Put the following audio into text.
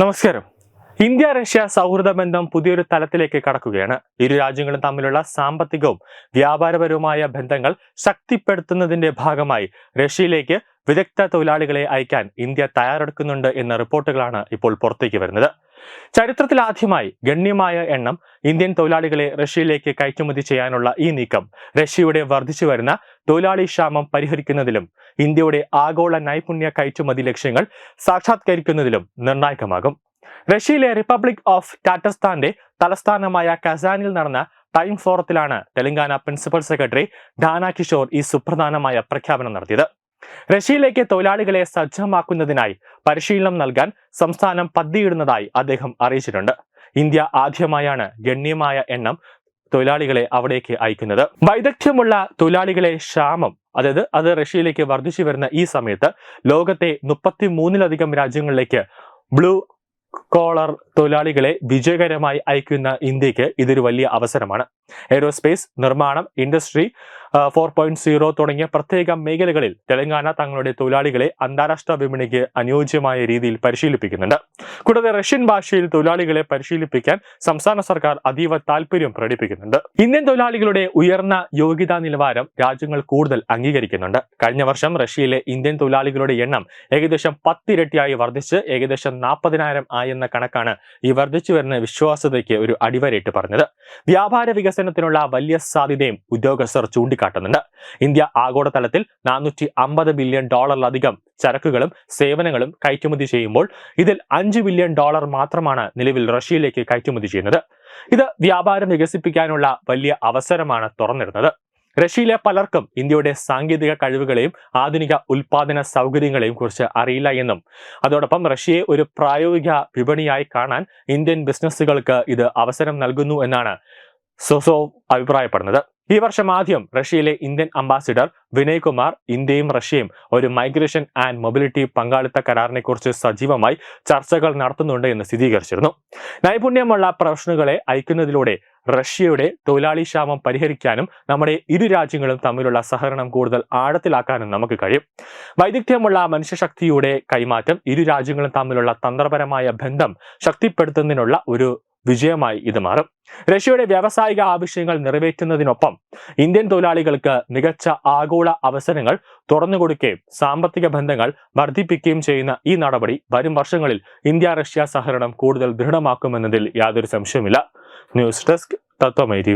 നമസ്കാരം. India Russia സൗഹൃദ ബന്ധം പുതിയൊരു തലത്തിലേക്ക് കടക്കുകയാണ്. ഇരു രാജ്യങ്ങളും തമ്മിലുള്ള സാമ്പത്തികവും വ്യാപാരപരവുമായ ബന്ധങ്ങൾ ശക്തിപ്പെടുത്തുന്നതിന്റെ ഭാഗമായി റഷ്യയിലേക്ക് വിദഗ്ധ തൊഴിലാളികളെ അയക്കാൻ ഇന്ത്യ തയ്യാറെടുക്കുന്നുണ്ട് എന്ന റിപ്പോർട്ടുകളാണ് ഇപ്പോൾ പുറത്തേക്ക് വരുന്നത്. ചരിത്രത്തിൽ ആദ്യമായി ഗണ്യമായ എണ്ണം ഇന്ത്യൻ തൊഴിലാളികളെ റഷ്യയിലേക്ക് കയറ്റുമതി ചെയ്യാനുള്ള ഈ നീക്കം റഷ്യയുടെ വർദ്ധിച്ചു വരുന്ന തൊഴിലാളി ക്ഷാമം പരിഹരിക്കുന്നതിലും ഇന്ത്യയുടെ ആഗോള നൈപുണ്യ കയറ്റുമതി ലക്ഷ്യങ്ങൾ സാക്ഷാത്കരിക്കുന്നതിലും നിർണായകമാകും. റഷ്യയിലെ റിപ്പബ്ലിക് ഓഫ് ടാറ്റസ്ഥാന്റെ തലസ്ഥാനമായ കസാനിൽ നടന്ന ടൈം ഫോറത്തിലാണ് തെലങ്കാന പ്രിൻസിപ്പൽ സെക്രട്ടറി ഡാന കിഷോർ ഈ സുപ്രധാനമായ പ്രഖ്യാപനം നടത്തിയത്. റഷ്യയിലേക്ക് തൊഴിലാളികളെ സജ്ജമാക്കുന്നതിനായി പരിശീലനം നൽകാൻ സംസ്ഥാനം പദ്ധതിയിടുന്നതായി അദ്ദേഹം അറിയിച്ചിട്ടുണ്ട്. ഇന്ത്യ ആദ്യമായാണ് ഗണ്യമായ എണ്ണം തൊഴിലാളികളെ അവിടേക്ക് അയക്കുന്നത്. വൈദഗ്ധ്യമുള്ള തൊഴിലാളികളെ ക്ഷാമം അതായത് അത് റഷ്യയിലേക്ക് വർദ്ധിച്ചു വരുന്ന ഈ സമയത്ത് ലോകത്തെ മുപ്പത്തി മൂന്നിലധികം രാജ്യങ്ങളിലേക്ക് ബ്ലൂ കോളർ തൊഴിലാളികളെ വിജയകരമായി അയക്കുന്ന ഇന്ത്യയ്ക്ക് ഇതൊരു വലിയ അവസരമാണ്. എയ്റോസ്പേസ് നിർമ്മാണം ഇൻഡസ്ട്രി ഫോർ പോയിന്റ് സീറോ തുടങ്ങിയ പ്രത്യേക മേഖലകളിൽ തെലങ്കാന തങ്ങളുടെ തൊഴിലാളികളെ അന്താരാഷ്ട്ര വിപണിക്ക് അനുയോജ്യമായ രീതിയിൽ പരിശീലിപ്പിക്കുന്നുണ്ട്. കൂടാതെ റഷ്യൻ ഭാഷയിൽ തൊഴിലാളികളെ പരിശീലിപ്പിക്കാൻ സംസ്ഥാന സർക്കാർ അതീവ താല്പര്യം പ്രകടിപ്പിക്കുന്നുണ്ട്. ഇന്ത്യൻ തൊഴിലാളികളുടെ ഉയർന്ന യോഗ്യതാ നിലവാരം രാജ്യങ്ങൾ കൂടുതൽ അംഗീകരിക്കുന്നുണ്ട്. കഴിഞ്ഞ വർഷം റഷ്യയിലെ ഇന്ത്യൻ തൊഴിലാളികളുടെ എണ്ണം ഏകദേശം പത്തിരട്ടിയായി വർദ്ധിച്ച് ഏകദേശം നാൽപ്പതിനായിരം ആയെന്ന കണക്കാണ് ഈ വർദ്ധിച്ചു വരുന്ന വിശ്വാസ്യതയ്ക്ക് ഒരു അടിവരയിട്ട് പറഞ്ഞത്. വ്യാപാര വികസനത്തിനുള്ള വലിയ സാധ്യതയും ഉദ്യോഗസ്ഥർ ചൂണ്ടിക്കാട്ടുന്നുണ്ട് ഇന്ത്യ ആഗോളതലത്തിൽ നാനൂറ്റി അമ്പത് ബില്യൺ ഡോളറിലധികം ചരക്കുകളും സേവനങ്ങളും കയറ്റുമതി ചെയ്യുമ്പോൾ ഇതിൽ അഞ്ച് ബില്യൺ ഡോളർ മാത്രമാണ് നിലവിൽ റഷ്യയിലേക്ക് കയറ്റുമതി ചെയ്യുന്നത്. ഇത് വ്യാപാരം വികസിപ്പിക്കാനുള്ള വലിയ അവസരമാണ് തുറന്നിടുന്നത്. റഷ്യയിലെ പലർക്കും ഇന്ത്യയുടെ സാങ്കേതിക കഴിവുകളെയും ആധുനിക ഉൽപാദന സൗകര്യങ്ങളെയും കുറിച്ച് അറിയില്ല എന്നും അതോടൊപ്പം റഷ്യയെ ഒരു പ്രായോഗിക വിപണിയായി കാണാൻ ഇന്ത്യൻ ബിസിനസ്സുകൾക്ക് ഇത് അവസരം നൽകുന്നു എന്നാണ് സൊസോ അഭിപ്രായപ്പെടുന്നത്. ഈ വർഷം ആദ്യം റഷ്യയിലെ ഇന്ത്യൻ അംബാസിഡർ വിനയ് കുമാർ ഇന്ത്യയും റഷ്യയും ഒരു മൈഗ്രേഷൻ ആൻഡ് മൊബിലിറ്റി പങ്കാളിത്ത കരാറിനെക്കുറിച്ച് സജീവമായി ചർച്ചകൾ നടത്തുന്നുണ്ട് എന്ന് സ്ഥിരീകരിച്ചിരുന്നു. നൈപുണ്യമുള്ള പ്രൊഫഷണലുകളെ അയക്കുന്നതിലൂടെ റഷ്യയുടെ തൊഴിലാളി ക്ഷാമം പരിഹരിക്കാനും നമ്മുടെ ഇരു രാജ്യങ്ങളും തമ്മിലുള്ള സഹകരണം കൂടുതൽ ആഴത്തിലാക്കാനും നമുക്ക് കഴിയും. വൈദഗ്ധ്യമുള്ള മനുഷ്യശക്തിയുടെ കൈമാറ്റം ഇരു രാജ്യങ്ങളും തമ്മിലുള്ള തന്ത്രപരമായ ബന്ധം ശക്തിപ്പെടുത്തുന്നതിനുള്ള ഒരു വിജയമായി ഇത് മാറും. റഷ്യയുടെ വ്യാവസായിക ആവശ്യങ്ങൾ നിറവേറ്റുന്നതിനൊപ്പം ഇന്ത്യൻ തൊഴിലാളികൾക്ക് മികച്ച ആഗോള അവസരങ്ങൾ തുറന്നുകൊടുക്കുകയും സാമ്പത്തിക ബന്ധങ്ങൾ വർദ്ധിപ്പിക്കുകയും ചെയ്യുന്ന ഈ നടപടി വരും വർഷങ്ങളിൽ ഇന്ത്യ റഷ്യ സഹകരണം കൂടുതൽ ദൃഢമാക്കുമെന്നതിൽ യാതൊരു സംശയമില്ല ന്യൂസ് ഡെസ്ക് തത്വമൈ ടി